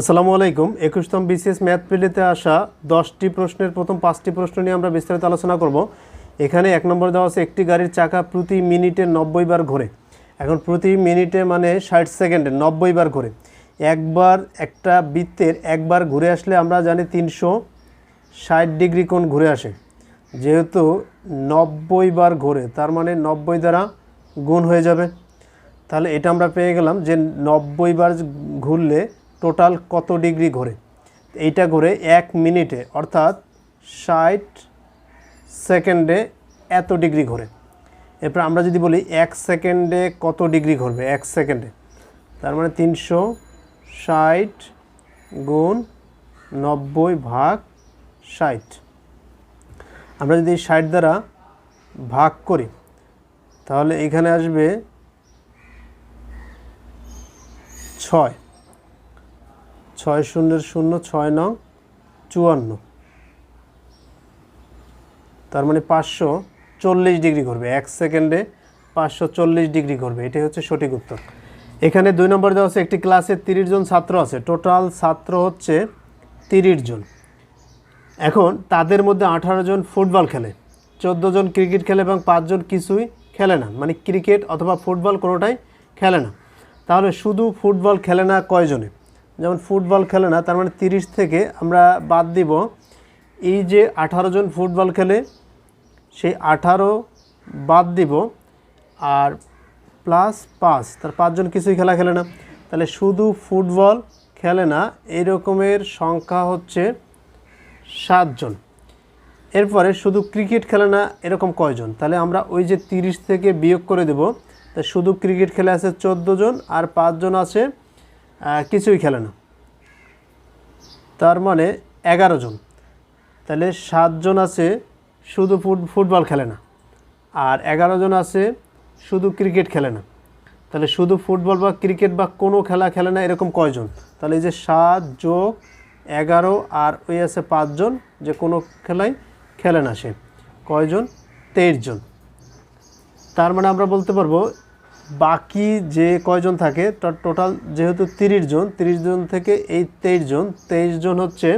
আসসালামু আলাইকুম। একুশতম BCS math পিলিতে আসা দশটি প্রশ্নের প্রথম পাঁচটি প্রশ্ন নিয়ে আমরা বিস্তারিত আলোচনা করব। এখানে এক নম্বর দেওয়া আছে, একটি গাড়ির চাকা প্রতি মিনিটে নব্বই বার ঘোরে। এখন প্রতি মিনিটে মানে ষাট সেকেন্ডে নব্বই বার ঘোরে। একবার একটা বৃত্তের একবার ঘুরে আসলে আমরা জানি তিনশো ষাট ডিগ্রি কোণ ঘুরে আসে। যেহেতু নব্বই বার ঘোরে, তার মানে নব্বই দ্বারা গুণ হয়ে যাবে। তাহলে এটা আমরা পেয়ে গেলাম যে নব্বই বার ঘুরলে টোটাল কত ডিগ্রি ঘোরে? এইটা ঘোরে এক মিনিটে, অর্থাৎ ষাট সেকেন্ডে এত ডিগ্রি ঘোরে। এরপর আমরা যদি বলি এক সেকেন্ডে কত ডিগ্রি ঘুরবে? এক সেকেন্ডে। তার মানে তিনশো ষাট গুণ নব্বই ভাগ ষাট। আমরা যদি ষাট দ্বারা ভাগ করি, তাহলে এখানে আসবে ছয়। ছয় শূন্যের শূন্য ছয় নং চুয়ান্ন। তার মানে পাঁচশো চল্লিশ ডিগ্রি করবে। এক সেকেন্ডে পাঁচশো চল্লিশ ডিগ্রি করবে। এটাই হচ্ছে সঠিক উত্তর। এখানে দুই নম্বর দেওয়া আছে, একটি ক্লাসে তিরিশ জন ছাত্র আছে। টোটাল ছাত্র হচ্ছে তিরিশ জন। এখন তাদের মধ্যে আঠারো জন ফুটবল খেলে, চোদ্দ জন ক্রিকেট খেলে এবং পাঁচজন কিছুই খেলে না। মানে ক্রিকেট অথবা ফুটবল কোনোটাই খেলে না। তাহলে শুধু ফুটবল খেলে না কয়জনে? যেমন ফুটবল খেলে না, তার মানে তিরিশ থেকে আমরা বাদ দিব, এই যে আঠারো জন ফুটবল খেলে সেই আঠারো বাদ দিব, আর প্লাস পাঁচ, তার পাঁচজন কিছুই খেলা খেলে না। তাহলে শুধু ফুটবল খেলে না, এই রকমের সংখ্যা হচ্ছে সাতজন এরপরে শুধু ক্রিকেট খেলে না, এরকম কয়জন তাহলে আমরা ওই যে তিরিশ থেকে বিয়োগ করে দেব, তা শুধু ক্রিকেট খেলে আছে চোদ্দ জন, আর পাঁচজন আছে কিছুই খেলে না। তার মানে এগারো জন। তাহলে সাতজন আছে শুধু ফুট ফুটবল খেলে না। আর এগারো জন আছে শুধু ক্রিকেট খেলে না। তাহলে শুধু ফুটবল বা ক্রিকেট বা কোনো খেলা খেলে না এরকম কয়জন? তাহলে এই যে সাত যোগ এগারো আর ওই আছে পাঁচজন যে কোনো খেলাই খেলে না সে। কয়জন? তেইশ জন। তার মানে আমরা বলতে পারব বাকি যে কয়জন থাকে টোটাল যেহেতু তিরিশ জন তিরিশ জন থেকে এই তেইশ জন তেইশ জন হচ্ছে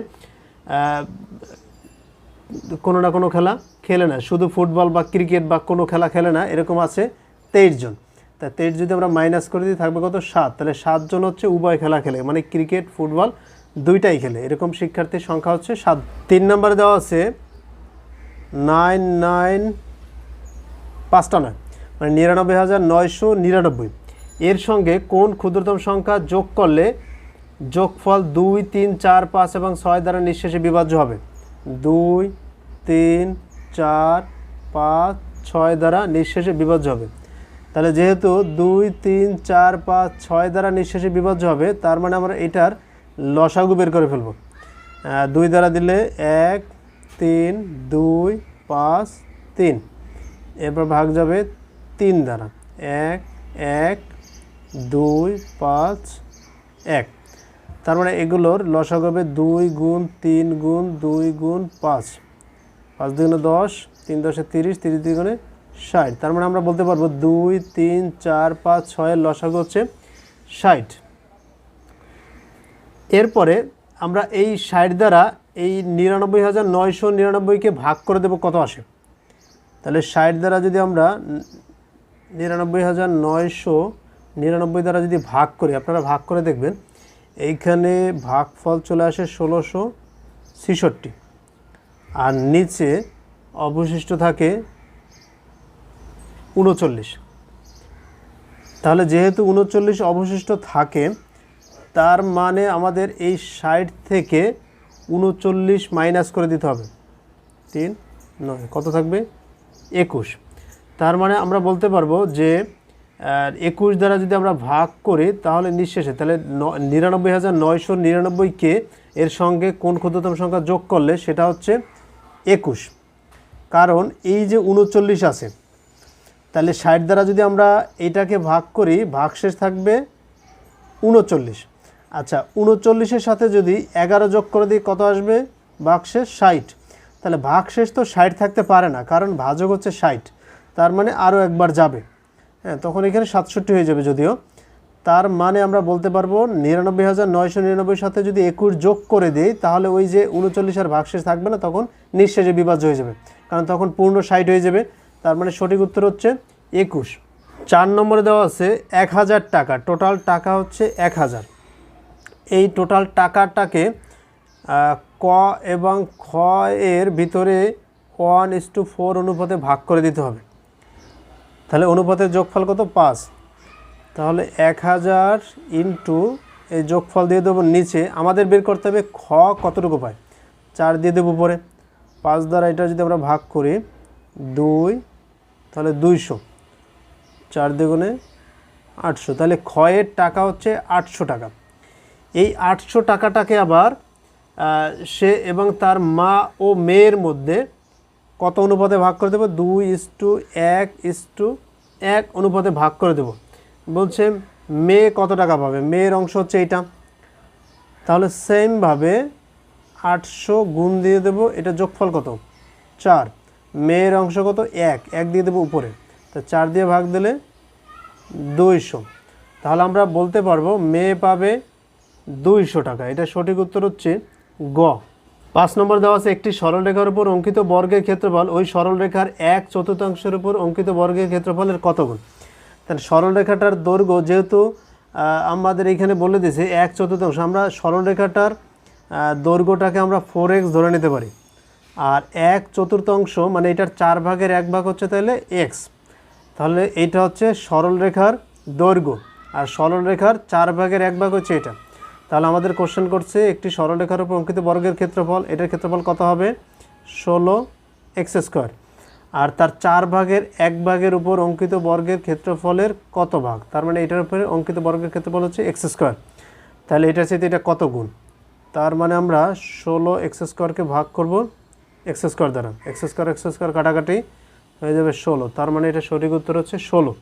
কোনো না কোনো খেলা খেলে না। শুধু ফুটবল বা ক্রিকেট বা কোনো খেলা খেলে না, এরকম আছে তেইশ জন। তা তেইশ যদি আমরা মাইনাস করে দিই, থাকবে কত? সাত। তাহলে সাতজন হচ্ছে উভয় খেলা খেলে মানে ক্রিকেট, ফুটবল দুইটাই খেলে। এরকম শিক্ষার্থীর সংখ্যা হচ্ছে সাত। তিন নম্বরে দেওয়া আছে, নাইন নাইন, পাঁচটা নয়। মানে নিরানব্বই হাজার নয়শো নিরানব্বই। এর সঙ্গে কোন ক্ষুদ্রতম সংখ্যা যোগ করলে যোগফল দুই, তিন, চার, পাঁচ এবং ছয় দ্বারা নিঃশেষে বিভাজ্য হবে? দুই, তিন, চার, পাঁচ, ছয় দ্বারা নিঃশেষে বিভাজ্য হবে। তাহলে যেহেতু দুই, তিন, চার, পাঁচ, ছয় দ্বারা নিঃশেষে বিভাজ্য হবে, তার মানে আমরা এটার লসাগু বের করে ফেলব। দুই দ্বারা দিলে এক, তিন, দুই, পাঁচ, তিন। এরপর ভাগ যাবে তিন দ্বারা। এক এক, দুই, পাঁচ, এক। তার মানে এগুলোর লসাগু হবে দুই গুণ তিন গুণ দুই গুণ পাঁচ। পাঁচ দুগুণে দশ, তিন দশে তিরিশ তিরিশ দুগুণে ষাট। তার মানে আমরা বলতে পারব দুই, তিন, চার, পাঁচ, ছয়ের লসাগু হচ্ছে ষাট। এরপরে আমরা এই ষাট দ্বারা এই নিরানব্বই হাজার নয়শো নিরানব্বইকে ভাগ করে দেবো কত আসে? তাহলে ষাট দ্বারা যদি আমরা নিরানব্বই হাজার নয়শো নিরানব্বই দ্বারা যদি ভাগ করি, আপনারা ভাগ করে দেখবেন, এইখানে ভাগফল চলে আসে ষোলোশো ছেষট্টি। আর নিচে অবশিষ্ট থাকে উনচল্লিশ। তাহলে যেহেতু উনচল্লিশ অবশিষ্ট থাকে, তার মানে আমাদের এই ষাট থেকে উনচল্লিশ মাইনাস করে দিতে হবে। তিন, নয়, কত থাকবে? একুশ। তার মানে আমরা বলতে পারব যে একুশ দ্বারা যদি আমরা ভাগ করি, তাহলে নিঃশেষে, তাহলে নিরানব্বই হাজার নয়শো নিরানব্বইকে এর সঙ্গে কোন ক্ষুদ্রতম সংখ্যা যোগ করলে, সেটা হচ্ছে একুশ। কারণ এই যে উনচল্লিশ আছে, তাহলে ষাট দ্বারা যদি আমরা এটাকে ভাগ করি, ভাগশেষ থাকবে উনচল্লিশ। আচ্ছা উনচল্লিশের সাথে যদি এগারো যোগ করে দিই, কত আসবে? ভাগশেষ ষাট। তাহলে ভাগশেষ তো ষাট থাকতে পারে না, কারণ ভাজক হচ্ছে ষাট। তার মানে আরও একবার যাবে। হ্যাঁ তখন এখানে সাতষট্টি হয়ে যাবে যদিও। তার মানে আমরা বলতে পারব নিরানব্বই হাজার নয়শো নিরানব্বই সাথে যদি একুশ যোগ করে দিই, তাহলে ওই যে উনচল্লিশ আর ভাগশেষ থাকবে না, তখন নিঃশেষে বিভাজ্য হয়ে যাবে। কারণ তখন পূর্ণ ষাট হয়ে যাবে। তার মানে সঠিক উত্তর হচ্ছে একুশ। চার নম্বরে দেওয়া আছে এক হাজার টাকা। টোটাল টাকা হচ্ছে এক হাজার এই টোটাল টাকাটাকে ক এবং খ এর ভিতরে ওয়ান ইস টু ফোর অনুপাতে ভাগ করে দিতে হবে। তাহলে অনুপাতের যোগফল কত? পাঁচ। তাহলে এক হাজার ইন্টু এই যোগফল দিয়ে দেবো নিচে। আমাদের বের করতে হবে খ কতটুকু পায়? চার দিয়ে দেবো উপরে। পাঁচ দ্বারা এটা যদি আমরা ভাগ করি, দুই, তাহলে দুইশো। চার দ্বিগুণে আটশো। তাহলে ক্ষয়ের টাকা হচ্ছে আটশো টাকা। এই আটশো টাকাটাকে আবার সে এবং তার মা ও মেয়ের মধ্যে কত অনুপাতে ভাগ করে দেবো? দুই ইস টু এক ইস টু এক অনুপাতে ভাগ করে দেবো। বলছে মেয়ে কত টাকা পাবে? মেয়ের অংশ হচ্ছে এইটা। তাহলে সেমভাবে আটশো গুণ দিয়ে দেবো, এটা যোগফল কত? চার। মেয়ের অংশ কত? এক। এক দিয়ে দেবো উপরে। তা চার দিয়ে ভাগ দিলে দুইশো। তাহলে আমরা বলতে পারব মেয়ে পাবে দুইশো টাকা। এটা সঠিক উত্তর হচ্ছে গ। পাঁচ নম্বর দেওয়া আছে, একটি সরলরেখার উপর অঙ্কিত বর্গের ক্ষেত্রফল। ওই সরলরেখার এক চতুর্থাংশের উপর অঙ্কিত বর্গের ক্ষেত্রফলের কত গুণ? তাহলে সরলরেখাটার দৈর্ঘ্য যেহেতু আমাদের এইখানে বলে দিয়েছে এক চতুর্থাংশ, আমরা সরলরেখাটার দৈর্ঘ্যটাকে আমরা ফোর এক্স ধরে নিতে পারি। আর এক চতুর্থাংশ মানে এটার চার ভাগের এক ভাগ হচ্ছে তাহলে এক্স তাহলে এইটা হচ্ছে সরলরেখার দৈর্ঘ্য, আর সরলরেখার চার ভাগের এক ভাগ হচ্ছে এটা। তাহলে আমাদের কোশ্চেন করছে, একটি সরলরেখার উপর অঙ্কিত বর্গের ক্ষেত্রফল, এটার ক্ষেত্রফল কত হবে? ষোলো এক্স স্কোয়ার। আর তার চার ভাগের এক ভাগের উপর অঙ্কিত বর্গের ক্ষেত্রফলের কত ভাগ? তার মানে এটার উপরে অঙ্কিত বর্গের ক্ষেত্রফল হচ্ছে এক্স স্কোয়ার। তাহলে এটার সাথে এটা কত গুণ? তার মানে আমরা ষোলো এক্স স্কোয়ারকে ভাগ করব, এক্স স্কোয়ার দ্বারা। এক্স স্কোয়ার এক্স স্কোয়ার কাটাকাটি হয়ে যাবে ষোলো। তার মানে এটা সঠিক উত্তর হচ্ছে ষোলো।